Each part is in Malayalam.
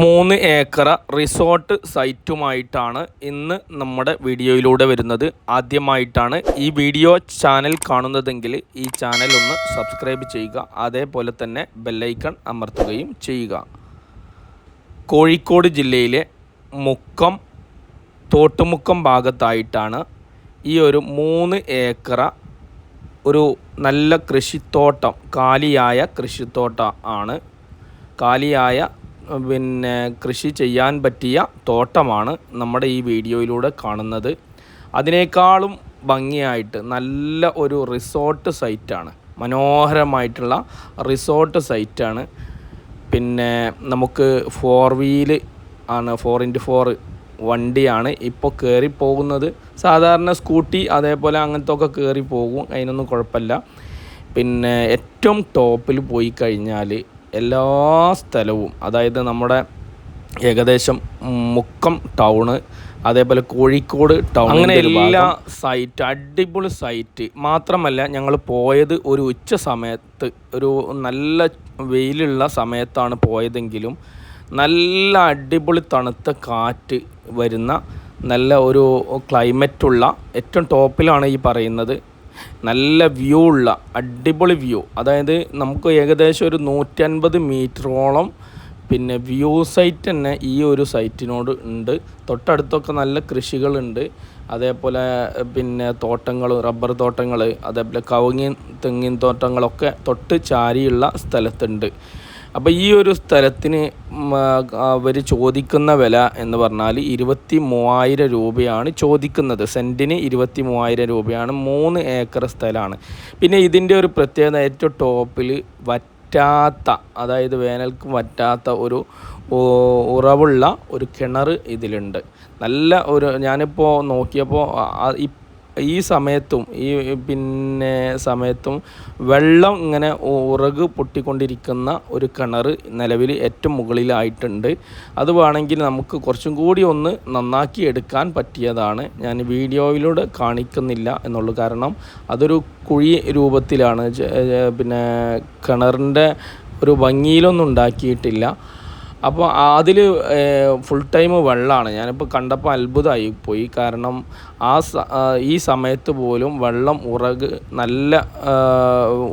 മൂന്ന് ഏക്കറ റിസോർട്ട് സൈറ്റുമായിട്ടാണ് ഇന്ന് നമ്മുടെ വീഡിയോയിലൂടെ വരുന്നത്. ആദ്യമായിട്ടാണ് ഈ വീഡിയോ ചാനൽ കാണുന്നതെങ്കിൽ ഈ ചാനൽ ഒന്ന് സബ്സ്ക്രൈബ് ചെയ്യുക. അതേപോലെ തന്നെ ബെല്ലൈക്കൺ അമർത്തുകയും ചെയ്യുക. കോഴിക്കോട് ജില്ലയിലെ മുക്കം തോട്ടുമുക്കം ഭാഗത്തായിട്ടാണ് ഈ ഒരു മൂന്ന് ഏക്കറ ഒരു നല്ല കൃഷിത്തോട്ടം കാലിയായ കൃഷിത്തോട്ടം ആണ്. കാലിയായ പിന്നെ കൃഷി ചെയ്യാൻ പറ്റിയ തോട്ടമാണ് നമ്മുടെ ഈ വീഡിയോയിലൂടെ കാണുന്നത്. അതിനേക്കാളും ഭംഗിയായിട്ട് നല്ല ഒരു റിസോർട്ട് സൈറ്റാണ്. മനോഹരമായിട്ടുള്ള റിസോർട്ട് സൈറ്റാണ്. പിന്നെ നമുക്ക് ഫോർ വീൽ ആണ് ഫോർ ഇന്റു ഫോർ വണ്ടിയാണ് ഇപ്പോൾ കയറി പോകുന്നത്. സാധാരണ സ്കൂട്ടി അതേപോലെ അങ്ങനത്തെ ഒക്കെ കയറി പോകും അതിനൊന്നും കുഴപ്പമില്ല. പിന്നെ ഏറ്റവും ടോപ്പിൽ പോയി കഴിഞ്ഞാൽ എല്ലാ സ്ഥലവും അതായത് നമ്മുടെ ഏകദേശം മുക്കം ടൗണ് അതേപോലെ കോഴിക്കോട് ടൗൺ അങ്ങനെ എല്ലാ സൈറ്റ് അടിപൊളി സൈറ്റ് മാത്രമല്ല ഞങ്ങൾ പോയത് ഒരു ഉച്ച സമയത്ത് ഒരു നല്ല വെയിലുള്ള സമയത്താണ് പോയതെങ്കിലും നല്ല അടിപൊളി തണുത്ത കാറ്റ് വരുന്ന നല്ല ഒരു ക്ലൈമറ്റുള്ള ഏറ്റവും ടോപ്പിലാണ് ഈ പറയുന്നത്. നല്ല വ്യൂ ഉള്ള അടിപൊളി വ്യൂ അതായത് നമുക്ക് ഏകദേശം ഒരു നൂറ്റൻപത് മീറ്ററോളം പിന്നെ വ്യൂ സൈറ്റ് തന്നെ ഈ ഒരു സൈറ്റിനോട് ഉണ്ട്. തൊട്ടടുത്തൊക്കെ നല്ല കൃഷികളുണ്ട്. അതേപോലെ പിന്നെ തോട്ടങ്ങൾ റബ്ബർ തോട്ടങ്ങൾ അതേപോലെ കവുങ്ങിൻ തെങ്ങിൻ തോട്ടങ്ങളൊക്കെ തൊട്ട് ചാരിയുള്ള സ്ഥലത്തുണ്ട്. അപ്പോൾ ഈ ഒരു സ്ഥലത്തിന് അവർ ചോദിക്കുന്ന വില എന്ന് പറഞ്ഞാൽ ഇരുപത്തി മൂവായിരം രൂപയാണ് ചോദിക്കുന്നത്. സെന്റിന് ഇരുപത്തി മൂവായിരം രൂപയാണ് മൂന്ന് ഏക്കർ സ്ഥലമാണ്. പിന്നെ ഇതിന്റെ ഒരു പ്രത്യേകത ഏറ്റവും ടോപ്പിൽ വറ്റാത്ത അതായത് വേനൽക്ക് വറ്റാത്ത ഒരു ഉറവുള്ള ഒരു കിണർ ഇതിലുണ്ട്. നല്ല ഒരു ഞാനിപ്പോൾ നോക്കിയപ്പോൾ ഈ സമയത്തും ഈ പിന്നെ സമയത്തും വെള്ളം ഇങ്ങനെ ഉറക് പൊട്ടിക്കൊണ്ടിരിക്കുന്ന ഒരു കിണർ നിലവിൽ ഏറ്റവും മുകളിലായിട്ടുണ്ട്. അത് വേണമെങ്കിൽ നമുക്ക് കുറച്ചും കൂടി ഒന്ന് നന്നാക്കി എടുക്കാൻ പറ്റിയതാണ്. ഞാൻ വീഡിയോയിലൂടെ കാണിക്കുന്നില്ല എന്നുള്ളു കാരണം അതൊരു കുഴി രൂപത്തിലാണ്. പിന്നെ കിണറിന്റെ ഒരു ഭംഗിയിലൊന്നും ഉണ്ടാക്കിയിട്ടില്ല. അപ്പോൾ അതിൽ ഫുൾ ടൈം വെള്ളമാണ് ഞാനിപ്പോൾ കണ്ടപ്പോൾ അത്ഭുതമായി പോയി. കാരണം ആ ഈ സമയത്ത് പോലും വെള്ളം ഉറക് നല്ല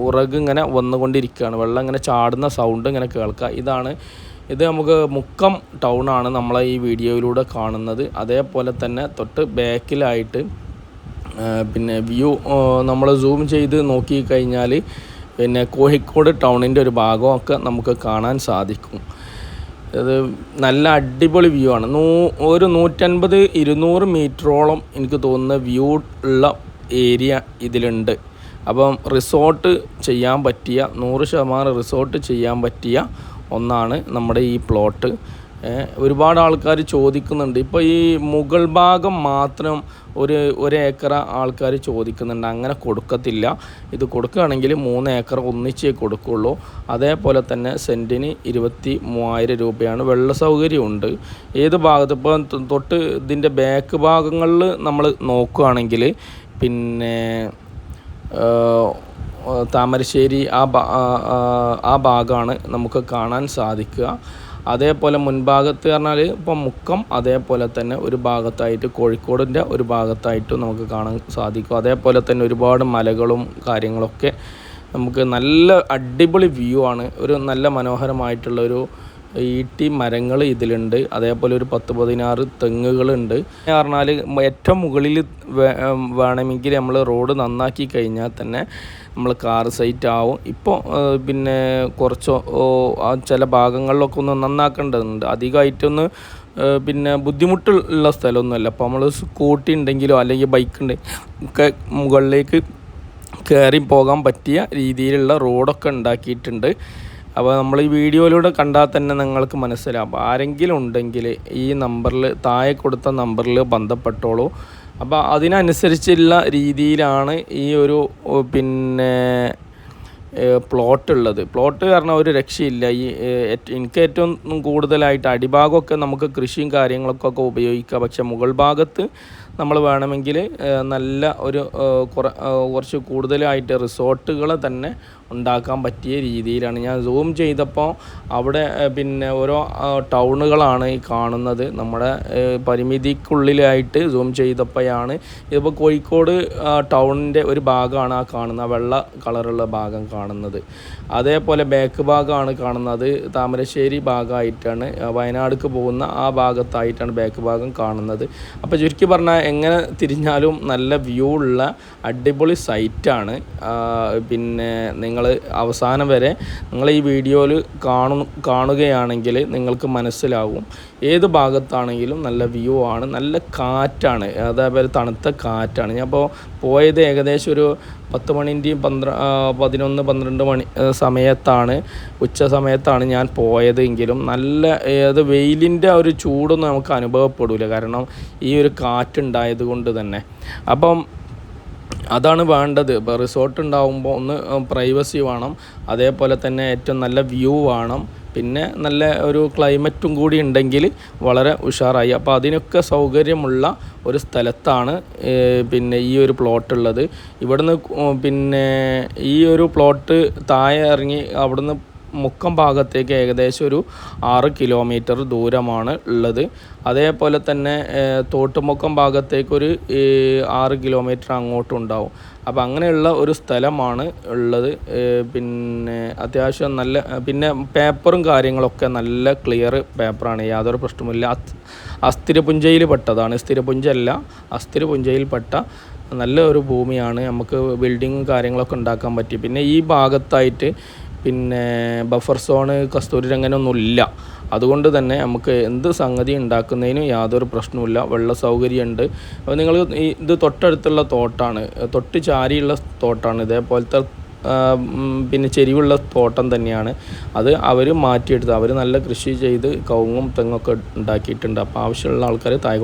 ഉറക് ഇങ്ങനെ വന്നുകൊണ്ടിരിക്കുകയാണ് വെള്ളം ഇങ്ങനെ ചാടുന്ന സൗണ്ട് ഇങ്ങനെ കേൾക്കുക ഇതാണ് ഇത് നമുക്ക് മുക്കം ആണ് നമ്മളെ ഈ വീഡിയോയിലൂടെ കാണുന്നത്. അതേപോലെ തന്നെ തൊട്ട് ബാക്കിലായിട്ട് പിന്നെ വ്യൂ നമ്മൾ സൂം ചെയ്ത് നോക്കിക്കഴിഞ്ഞാൽ പിന്നെ കോഴിക്കോട് ടൗണിന്റെ ഒരു ഭാഗമൊക്കെ നമുക്ക് കാണാൻ സാധിക്കും. അത് നല്ല അടിപൊളി വ്യൂ ആണ്. നൂ ഒരു നൂറ്റൻപത് ഇരുന്നൂറ് മീറ്ററോളം എനിക്ക് തോന്നുന്ന വ്യൂ ഉള്ള ഏരിയ ഇതിലുണ്ട്. അപ്പം റിസോർട്ട് ചെയ്യാൻ പറ്റിയ നൂറ് ശതമാനം റിസോർട്ട് ചെയ്യാൻ പറ്റിയ ഒന്നാണ് നമ്മുടെ ഈ പ്ലോട്ട് ഒരുപാട് ആൾക്കാർ ചോദിക്കുന്നുണ്ട്. ഇപ്പോൾ ഈ മുകൾ ഭാഗം മാത്രം ഒരു ഒരു ഏക്കർ ആൾക്കാർ ചോദിക്കുന്നുണ്ട്. അങ്ങനെ കൊടുക്കത്തില്ല. ഇത് കൊടുക്കുകയാണെങ്കിൽ മൂന്ന് ഏക്കർ ഒന്നിച്ചേ കൊടുക്കുള്ളൂ. അതേപോലെ തന്നെ സെന്റിന് ഇരുപത്തി മൂവായിരം രൂപയാണ് വെള്ള സൗകര്യമുണ്ട് ഏത് ഭാഗത്ത്? ഇപ്പോൾ തൊട്ട് ഇതിന്റെ ബാക്ക് ഭാഗങ്ങളിൽ നമ്മൾ നോക്കുകയാണെങ്കിൽ പിന്നെ താമരശ്ശേരി ആ ആ ഭാഗമാണ് നമുക്ക് കാണാൻ സാധിക്കുക. അതേപോലെ മുൻഭാഗത്ത് പറഞ്ഞാൽ ഇപ്പം മുക്കം അതേപോലെ തന്നെ ഒരു ഭാഗത്തായിട്ട് കോഴിക്കോടിന്റെ ഒരു ഭാഗത്തായിട്ടും നമുക്ക് കാണാൻ സാധിക്കും. അതേപോലെ തന്നെ ഒരുപാട് മലകളും കാര്യങ്ങളൊക്കെ നമുക്ക് നല്ല അടിപൊളി വ്യൂ ആണ്. ഒരു നല്ല മനോഹരമായിട്ടുള്ള ഒരു ഈട്ടി മരങ്ങൾ ഇതിലുണ്ട്. അതേപോലെ ഒരു പത്ത് പതിനാറ് തെങ്ങുകളുണ്ട്. പറഞ്ഞാൽ ഏറ്റവും മുകളിൽ വേണമെങ്കിൽ നമ്മൾ റോഡ് നന്നാക്കി കഴിഞ്ഞാൽ തന്നെ നമ്മൾ കാർ സൈറ്റ് ആവും. ഇപ്പോൾ പിന്നെ കുറച്ച് ചില ഭാഗങ്ങളിലൊക്കെ ഒന്ന് നന്നാക്കേണ്ടതുണ്ട്. അധികമായിട്ടൊന്ന് പിന്നെ ബുദ്ധിമുട്ടുള്ള സ്ഥലമൊന്നുമല്ല. അപ്പോൾ നമ്മൾ സ്കൂട്ടി ഉണ്ടെങ്കിലോ അല്ലെങ്കിൽ ബൈക്ക് ഉണ്ടെങ്കിൽ ഒക്കെ മുകളിലേക്ക് കയറി പോകാൻ പറ്റിയ രീതിയിലുള്ള റോഡൊക്കെ ഉണ്ടാക്കിയിട്ടുണ്ട്. അപ്പോൾ നമ്മൾ ഈ വീഡിയോയിലൂടെ കണ്ടാൽ തന്നെ നിങ്ങൾക്ക് മനസ്സിലാവും. ആരെങ്കിലും ഉണ്ടെങ്കിൽ ഈ നമ്പറിൽ താഴെ കൊടുത്ത നമ്പറിൽ ബന്ധപ്പെട്ടോളൂ. അപ്പോൾ അതിനനുസരിച്ചുള്ള രീതിയിലാണ് ഈ ഒരു പിന്നെ പ്ലോട്ട് ഉള്ളത് പ്ലോട്ട് കാരണം ഒരു രക്ഷയില്ല. ഈ എനിക്ക് ഏറ്റവും കൂടുതലായിട്ട് അടിഭാഗമൊക്കെ നമുക്ക് കൃഷിയും കാര്യങ്ങളൊക്കെ ഉപയോഗിക്കാം. പക്ഷെ മുകൾ ഭാഗത്ത് നമ്മൾ വേണമെങ്കിൽ നല്ല ഒരു കുറച്ച് കൂടുതലായിട്ട് റിസോർട്ടുകളെ തന്നെ ഉണ്ടാക്കാൻ പറ്റിയ രീതിയിലാണ്. ഞാൻ സൂം ചെയ്തപ്പോൾ അവിടെ പിന്നെ ഓരോ ടൗണുകളാണ് ഈ കാണുന്നത്. നമ്മുടെ പരിമിതിക്കുള്ളിലായിട്ട് സൂം ചെയ്തപ്പോഴാണ് ഇതിപ്പോൾ കോഴിക്കോട് ടൗണിന്റെ ഒരു ഭാഗമാണ് ആ കാണുന്ന വെള്ള കളറുള്ള ഭാഗം കാണുന്നത്. അതേപോലെ ബാക്ക് ഭാഗമാണ് കാണുന്നത്. താമരശ്ശേരി ഭാഗമായിട്ടാണ് വയനാടുക്ക് പോകുന്ന ആ ഭാഗത്തായിട്ടാണ് ബാക്ക് ഭാഗം കാണുന്നത്. അപ്പോൾ ചുരുക്കി പറഞ്ഞാൽ എങ്ങനെ തിരിഞ്ഞാലും നല്ല വ്യൂ ഉള്ള അടിപൊളി സൈറ്റാണ് പിന്നെ നിങ്ങൾ അവസാനം വരെ നിങ്ങൾ ഈ വീഡിയോയിൽ കാണു കാണുകയാണെങ്കിൽ നിങ്ങൾക്ക് മനസ്സിലാവും ഏത് ഭാഗത്താണെങ്കിലും നല്ല വ്യൂ ആണ് നല്ല കാറ്റാണ് അതേപോലെ തണുത്ത കാറ്റാണ്. ഞാൻ അപ്പോൾ പോയത് ഏകദേശം ഒരു പത്ത് മണിന്റെയും പന്ത്ര പതിനൊന്ന് പന്ത്രണ്ട് മണി സമയത്താണ് ഉച്ച സമയത്താണ് ഞാൻ പോയതെങ്കിലും നല്ല ഏത് വെയിലിന്റെ ഒരു ചൂടൊന്നും നമുക്ക് അനുഭവപ്പെടില്ല കാരണം ഈ ഒരു കാറ്റുണ്ടായത് കൊണ്ട് തന്നെ. അപ്പം അതാണ് വേണ്ടത്. ഇപ്പോൾ റിസോർട്ട് ഉണ്ടാവുമ്പോൾ ഒന്ന് പ്രൈവസി വേണം. അതേപോലെ തന്നെ ഏറ്റവും നല്ല വ്യൂ വേണം. പിന്നെ നല്ല ഒരു ക്ലൈമറ്റും കൂടി ഉണ്ടെങ്കിൽ വളരെ ഉഷാറായി. അപ്പോൾ അതിനൊക്കെ സൗകര്യമുള്ള ഒരു സ്ഥലത്താണ് പിന്നെ ഈ ഒരു പ്ലോട്ട് ഉള്ളത്. ഇവിടുന്ന് പിന്നെ ഈ ഒരു പ്ലോട്ട് താഴെ ഇറങ്ങി അവിടുന്ന് മുക്കം ഭാഗത്തേക്ക് ഏകദേശം ഒരു ആറ് കിലോമീറ്റർ ദൂരമാണ് ഉള്ളത്. അതേപോലെ തന്നെ തോട്ടുമുക്കം ഭാഗത്തേക്കൊരു ആറ് കിലോമീറ്റർ അങ്ങോട്ടുണ്ടാവും അപ്പം അപ്പോൾ അങ്ങനെയുള്ള ഒരു സ്ഥലമാണ് ഉള്ളത്. പിന്നെ അത്യാവശ്യം നല്ല പിന്നെ പേപ്പറും കാര്യങ്ങളൊക്കെ നല്ല ക്ലിയർ പേപ്പറാണ്. യാതൊരു പ്രശ്നമില്ല അസ്ഥിരപുഞ്ചയിൽ പെട്ടതാണ്. സ്ഥിരപുഞ്ചല്ല അസ്ഥിരപുഞ്ചയിൽ പെട്ട നല്ല ഒരു ഭൂമിയാണ്. നമുക്ക് ബിൽഡിങ്ങും കാര്യങ്ങളൊക്കെ ഉണ്ടാക്കാൻ പറ്റി. പിന്നെ ഈ ഭാഗത്തായിട്ട് പിന്നെ ബഫർ സോണ് കസ്തൂരി രംഗനൊന്നുമില്ല. അതുകൊണ്ട് തന്നെ നമുക്ക് എന്ത് സംഗതി ഉണ്ടാക്കുന്നതിനും യാതൊരു പ്രശ്നവുമില്ല. വെള്ള സൗകര്യമുണ്ട്. അപ്പോൾ നിങ്ങൾ ഇത് തൊട്ടടുത്തുള്ള തോട്ടാണ്. തൊട്ട് ചാരിയുള്ള തോട്ടാണ്. ഇതേപോലത്തെ പിന്നെ ചെരിവുള്ള തോട്ടം തന്നെയാണ്. അത് അവർ മാറ്റിയെടുത്ത് അവർ നല്ല കൃഷി ചെയ്ത് കവുങ്ങും തെങ്ങൊക്കെ ഉണ്ടാക്കിയിട്ടുണ്ട്. അപ്പോൾ ആവശ്യമുള്ള ആൾക്കാർ താഴെ